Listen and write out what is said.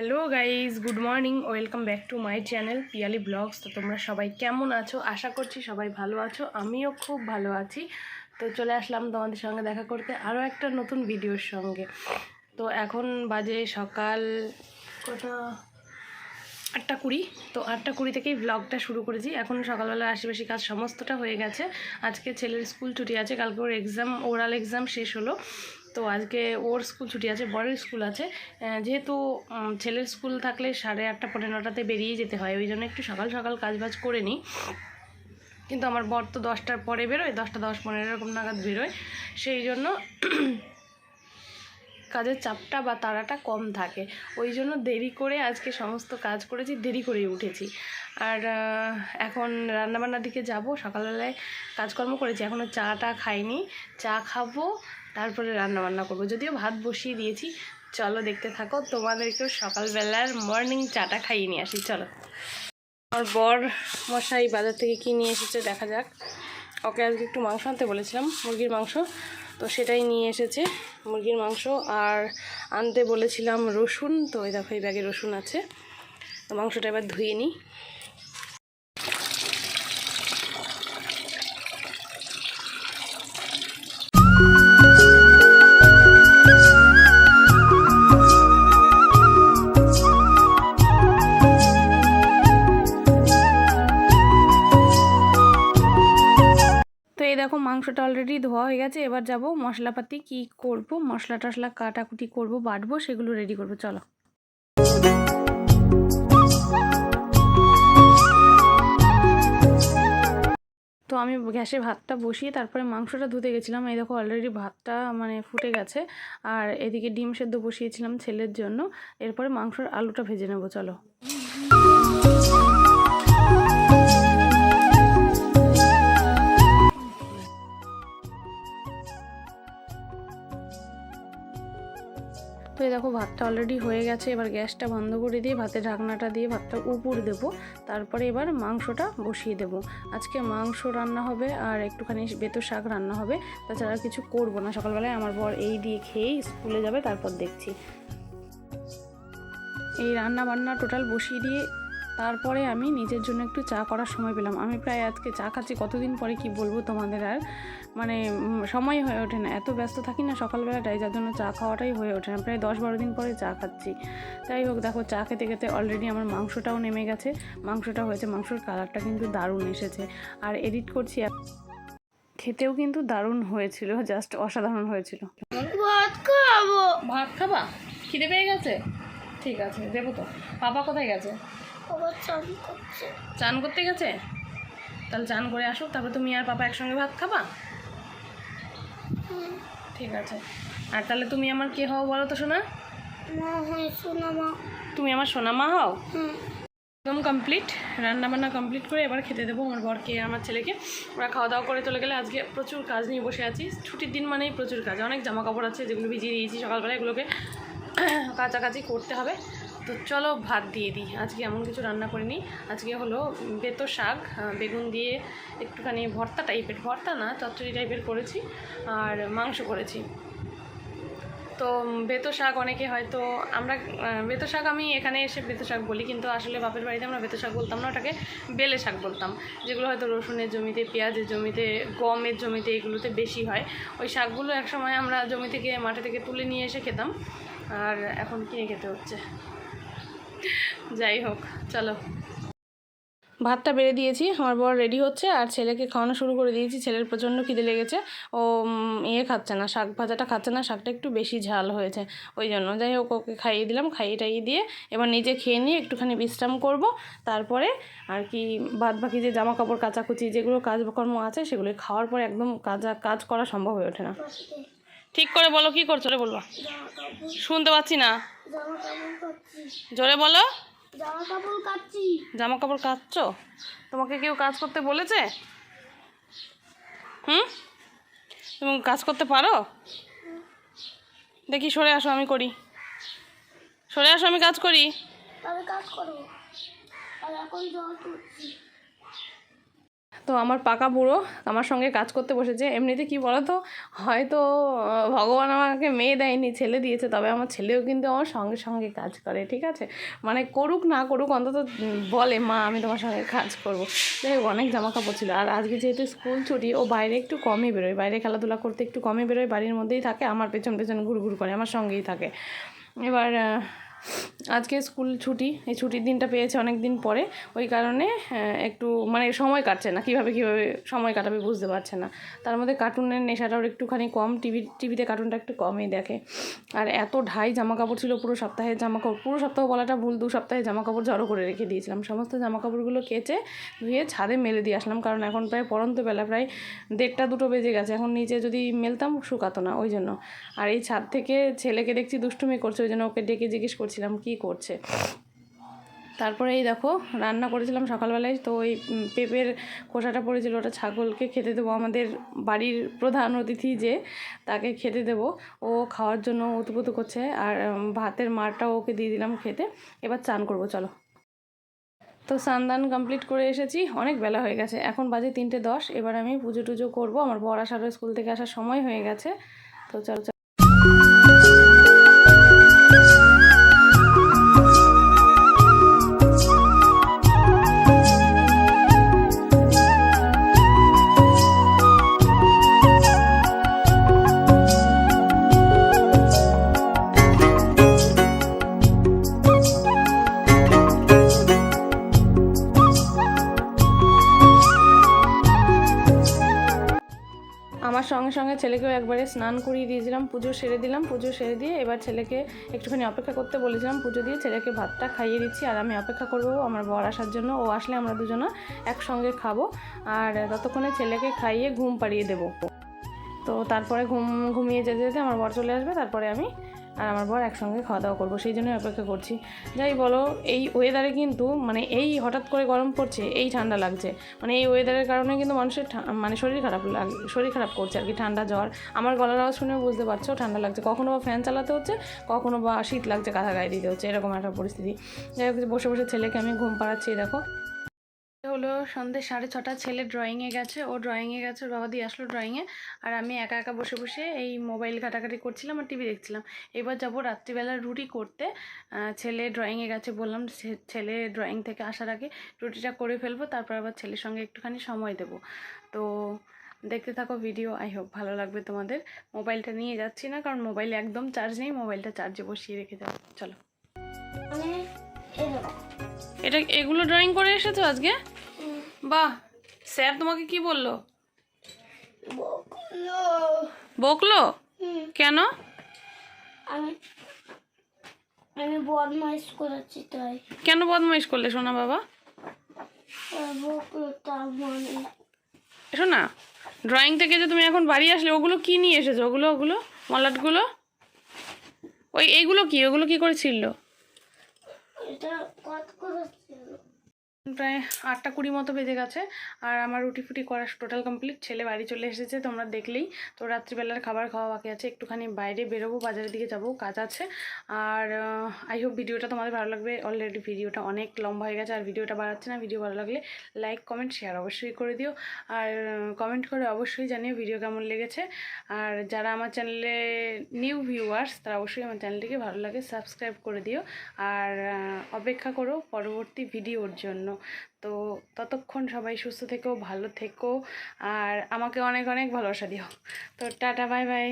Hello guys good morning welcome back to my channel Piyali vlogs তো তোমরা সবাই কেমন আছো? আশা করছি সবাই ভালো আছো। আমিও খুব ভালো আছি। তো চলে আসলাম তোমাদের সঙ্গে দেখা করতে আরও একটা নতুন ভিডিওর সঙ্গে। তো এখন বাজে সকাল কটা? আটটা কুড়ি। তো আটটা কুড়ি থেকেই ব্লগটা শুরু করেছি। এখন সকালবেলা আশেপাশে কাজ সমস্তটা হয়ে গেছে। আজকে ছেলের স্কুল ছুটি আছে। কালকে ওর এক্সাম ওরাল এক্সাম শেষ হলো। তো আজকে ওর স্কুল ছুটি আছে বড়ের স্কুল আছে। যেহেতু ছেলের স্কুল থাকলে সাড়ে আটটা পনেরো নটাতে বেরিয়ে যেতে হয়, ওই জন্য একটু সকাল সকাল কাজ বাজ করে নিই। কিন্তু আমার বর তো দশটার পরে বেরোয়, দশটা দশ পনেরো এরকম নাগাদ বেরোয়। সেই জন্য কাজের চাপটা বা তাড়াটা কম থাকে। ওই জন্য দেরি করে আজকে সমস্ত কাজ করেছি, দেরি করেই উঠেছি। আর এখন রান্নাবান্নার দিকে যাব। সকালবেলায় কাজকর্ম করেছি এখনও চাটা খাইনি। চা খাব তারপরে রান্নাবান্না করব। যদিও ভাত বসিয়ে দিয়েছি। চলো দেখতে থাকো, তোমাদেরকেও সকালবেলার মর্নিং চাটা খাইয়ে নিয়ে আসি। চলো। আমার বর মশাই বাজার থেকে কী নিয়ে এসেছে দেখা যাক। ওকে আজকে একটু মাংস আনতে বলেছিলাম, মুরগির মাংস। তো সেটাই নিয়ে এসেছে, মুরগির মাংস। আর আনতে বলেছিলাম রসুন। তো ওই দেখো, এই ব্যাগে রসুন আছে। তো মাংসটা এবার ধুয়ে নিই। মাংসটা অলরেডি ধোয়া হয়ে গেছে, এবার যাব মশলাপাতি কি করব, মশলা টশলা কাটাকুটি করব, বাটবো, সেগুলো রেডি করব, চলো। তো আমি গ্যাসে ভাতটা বসিয়ে তারপরে মাংসটা ধুতে গেছিলাম, এই দেখো অলরেডি ভাতটা মানে ফুটে গেছে, আর এদিকে ডিম সেদ্ধ বসিয়েছিলাম ছেলের জন্য, এরপরে মাংসর আলুটা ভেজে নেব, চলো। দেখো, ভাতটা অলরেডি হয়ে গেছে। এবার গ্যাসটা বন্ধ করে দিয়ে ভাতের ঢাকনাটা দিয়ে ভাতটা উপর দেব। তারপরে এবার মাংসটা বসিয়ে দেব। আজকে মাংস রান্না হবে আর একটুখানি বেতো শাক রান্না হবে। তাছাড়া কিছু করব না। সকালবেলায় আমার বর এই দিয়ে খেয়েই স্কুলে যাবে, তারপর দেখছি। এই রান্না বান্না টোটাল বসিয়ে দিয়ে তারপরে আমি নিজের জন্য একটু চা করার সময় পেলাম। আমি প্রায় আজকে চা খাচ্ছি কতদিন পরে কি বলব তোমাদের আর? মানে সময় হয়ে ওঠে না। এত ব্যস্ত থাকি না সকালবেলাটাই যার জন্য চা খাওয়াটাই হয়ে ওঠে না। প্রায় দশ বারো দিন পরে চা খাচ্ছি। যাই হোক দেখো চা খেতে খেতে অলরেডি আমার মাংসটাও নেমে গেছে। মাংসটা হয়েছে মাংসর কালারটা কিন্তু দারুণ এসেছে। আর এডিট করছি খেতেও কিন্তু দারুণ হয়েছিল জাস্ট অসাধারণ হয়েছিল। ভাত খাব। ভাত খাবা? খিদে পেয়ে গেছে? ঠিক আছে দেবো তো। পাপা কোথায় গেছে? চান চান করতে গেছে? তাহলে চান করে আসো তারপর তুমি আর পাপা একসঙ্গে ভাত খাবা? হুম, ঠিক আছে। আর তাহলে তুমি আমার কে হও বলো তো সোনা? মা তুমি আমার সোনা মা হও? হুম। একদম কমপ্লিট রান্নাবান্না কমপ্লিট করে এবার খেতে দেবো আমার বরকে আমার ছেলেকে। ওরা খাওয়া দাওয়া করে চলে গেলে আজকে প্রচুর কাজ নিয়ে বসে আছি। ছুটির দিন মানেই প্রচুর কাজ। অনেক জামা কাপড় আছে যেগুলো ভিজিয়ে দিয়েছি সকালবেলা এগুলোকে কাছাকাছি করতে হবে। তো চলো ভাত দিয়ে দিই। আজকে এমন কিছু রান্না করিনি। আজকে হলো বেতো শাক বেগুন দিয়ে একটুখানি ভর্তা টাইপের। ভর্তা না, চচ্চড়ি টাইপের করেছি আর মাংস করেছি। তো বেতো শাক অনেকে হয়তো আমরা বেতো শাক আমি এখানে এসে বেতো শাক বলি, কিন্তু আসলে বাপের বাড়িতে আমরা বেতো শাক বলতাম না, ওটাকে বেলে শাক বলতাম। যেগুলো হয়তো রসুনের জমিতে, পেঁয়াজের জমিতে, গমের জমিতে এগুলোতে বেশি হয়। ওই শাকগুলো একসময় আমরা জমি থেকে, মাঠে থেকে তুলে নিয়ে এসে খেতাম। আর এখন কিনে খেতে হচ্ছে। যাই হোক চলো। ভাতটা বেড়ে দিয়েছি আমার বর রেডি হচ্ছে আর ছেলেকে খাওয়ানো শুরু করে দিয়েছি। ছেলের প্রচণ্ড খিদে লেগেছে ও ইয়ে খাচ্ছে না শাক ভাজাটা খাচ্ছে না শাকটা একটু বেশি ঝাল হয়েছে ওই জন্য। যাই হোক ওকে খাইয়ে দিলাম খাইয়ে টাইয়ে দিয়ে এবার নিজে খেয়ে নিয়ে একটুখানি বিশ্রাম করব। তারপরে আর কি বাদ বাকি যে জামা কাপড় কাচাকুচি যেগুলো কাজকর্ম আছে সেগুলো খাওয়ার পরে একদম কাজা কাজ করা সম্ভব হয়ে ওঠে না। ঠিক করে বলো কি করছ রে বলব? শুনতে পাচ্ছি না। জোরে বলো। জামা কাপড় কাচ্ছি তোমাকে কেউ কাজ করতে বলেছে? হুম? তুমি কাজ করতে পারো? দেখি সরে আসো আমি করি। সরে আসো আমি কাজ করি। কাজ করব আর এখন জল তুলছি। তো আমার পাকা বুড়ো আমার সঙ্গে কাজ করতে বসেছে। এমনিতে কি বলো তো হয়তো ভগবান আমাকে মেয়ে দেয়নি, ছেলে দিয়েছে, তবে আমার ছেলেও কিন্তু আমার সঙ্গে সঙ্গে কাজ করে, ঠিক আছে? মানে করুক না করুক, অন্তত বলে, মা, আমি তোমার সঙ্গে কাজ করব। যাই অনেক জামা কাপড় ছিল। আর আজকে যেহেতু স্কুল ছুটি, ও বাইরে একটু কমই বেরোয়। বাইরে খেলাধুলা করতে একটু কমই বেরোয়। বাড়ির মধ্যেই থাকে, আমার পেছন পেছন ঘুরঘুর করে, আমার সঙ্গেই থাকে। এবার আজকে স্কুল ছুটি, এই ছুটির দিনটা পেয়েছে অনেক দিন পরে। ওই কারণে একটু মানে সময় কাটছে না, কীভাবে কীভাবে সময় কাটাবে বুঝতে পারছে না। তার মধ্যে কার্টুনের নেশাটাও একটুখানি কম, টিভি, টিভিতে কার্টুনটা একটু কমই দেখে। আর এত ঢাই জামা কাপড় ছিল পুরো সপ্তাহের জামা কাপড় পুরো সপ্তাহ বলাটা ভুল, দু সপ্তাহে জামা কাপড় জড়ো করে রেখে দিয়েছিলাম। সমস্ত জামা কাপড়গুলো কেচে ধুয়ে ছাদে মেলে দিয়ে আসলাম, কারণ এখন প্রায় পরন্ত বেলা, প্রায় দেড়টা, দুটো বেজে গেছে। এখন নিচে যদি মেলতাম, শুকাতো না, ওই জন্য। আর এই ছাদ থেকে ছেলেকে দেখছি দুষ্টুমি করছে, ওই জন্য ওকে ডেকে জিজ্ঞেস করছিলাম, কী করছে। তারপরে এই দেখো, রান্না করেছিলাম সকালবেলায়, তো ওই পেঁপের খোসাটা পড়েছিল, ওটা ছাগলকে খেতে দেবো। আমাদের বাড়ির প্রধান অতিথি যে, তাকে খেতে দেবো। ও খাওয়ার জন্য উতুপুতু করছে, আর ভাতের মারটাও ওকে দিয়ে দিলাম খেতে। এবার চান করব, চলো। তো স্নান কমপ্লিট করে এসেছি, অনেক বেলা হয়ে গেছে। এখন বাজে তিনটে দশ, এবার আমি পুজো টুজো করব। আমার বর আসার স্কুল থেকে আসার সময় হয়ে গেছে। তো চলো। ছেলেকেও একবারে স্নান করিয়ে দিয়েছিলাম, পুজো সেরে দিলাম, পুজো সেরে দিয়ে এবার ছেলেকে একটুখানি অপেক্ষা করতে বলেছিলাম, পুজো দিয়ে ছেলেকে ভাতটা খাইয়ে দিচ্ছি আর আমি অপেক্ষা করব আমার বর আসার জন্য, ও আসলে আমরা দুজনা একসঙ্গে খাব আর ততক্ষণে ছেলেকে খাইয়ে ঘুম পাড়িয়ে দেবো। তো তারপরে ঘুম, ঘুমিয়ে যেতে যেতে আমার বর চলে আসবে, তারপরে আমি আর আমার বর একসঙ্গে খাওয়া দাওয়া করব, সেই জন্যই অপেক্ষা করছি। যাই বলো, এই ওয়েদারে কিন্তু মানে এই হঠাৎ করে গরম পড়ছে, এই ঠান্ডা লাগছে। মানে এই ওয়েদারের কারণে কিন্তু মানুষের মানে শরীর খারাপ লাগ, শরীর খারাপ করছে আর কি, ঠান্ডা জ্বর। আমার গলার আওয়াজ শুনে বুঝতে পারছ, ঠান্ডা লাগছে। কখনো বা ফ্যান চালাতে হচ্ছে, কখনো বা শীত লাগছে কাঁথা গায়ে দিতে হচ্ছে, এরকম একটা পরিস্থিতি। যাই হোক, বসে বসে ছেলেকে আমি ঘুম পাড়াচ্ছি, এই দেখো হলো সন্ধ্যে সাড়ে ছটা ছেলে ড্রয়িংয়ে গেছে। ও ড্রয়িংয়ে গেছে বাবা দিয়ে আসলো ড্রয়িংয়ে আর আমি একা একা বসে বসে এই মোবাইল ঘাটাঘাটি করছিলাম আর টিভি দেখছিলাম। এবার যাব রাত্রিবেলা রুটি করতে। ছেলে ড্রয়িংয়ে গেছে বললাম ছেলে ড্রয়িং থেকে আসার আগে রুটিটা করে ফেলব তারপর আবার ছেলের সঙ্গে একটুখানি সময় দেবো। তো দেখতে থাকো ভিডিও আই হোপ ভালো লাগবে তোমাদের। মোবাইলটা নিয়ে যাচ্ছি না কারণ মোবাইলে একদম চার্জ নেই মোবাইলটা চার্জে বসিয়ে রেখে যাও। চলো। মানে এটা এগুলো ড্রয়িং করে এসেছ আজকে? বাহ স্যার তোমাকে কি বলল? বকলো। বকলো? কেন? আমি আমি বদমাইশ করেছি তাই। কেন বদমাইশ করলে সোনা বাবা? তার মানে। শোনা ড্রয়িং থেকে যে তুমি এখন বাড়ি আসলে ওগুলো কি নিয়ে এসেছ? ওগুলো ওগুলো মলাটগুলো? ওই এইগুলো কি? ওগুলো কি করে ছিল এটা কত করেছিল প্রায় আটটা কুড়ি মতো বেজে গেছে আর আমার রুটি ফুটি করা টোটাল কমপ্লিট। ছেলে বাড়ি চলে এসেছে, তোমরা দেখলেই। তো রাত্রিবেলার খাবার খাওয়া বাকি আছে, একটুখানি বাইরে বেরোবো, বাজারের দিকে যাব, কাজ আছে। আর আই হোপ ভিডিওটা তোমাদের ভালো লাগবে। অলরেডি ভিডিওটা অনেক লম্বা হয়ে গেছে, আর ভিডিওটা বাড়াচ্ছে না। ভিডিও ভালো লাগলে লাইক কমেন্ট শেয়ার অবশ্যই করে দিও। আর কমেন্ট করে অবশ্যই জানিও ভিডিও কেমন লেগেছে। আর যারা আমার চ্যানেলে নিউ ভিউয়ার্স তারা অবশ্যই আমার চ্যানেলটিকে ভালো লাগে সাবস্ক্রাইব করে দিও। আর অপেক্ষা করো পরবর্তী ভিডিওর জন্য। তো ততক্ষণ সবাই সুস্থ থেকো, ভালো থেকো, আর আমাকে অনেক অনেক ভালোবাসা দিও। তো টাটা, বাই বাই।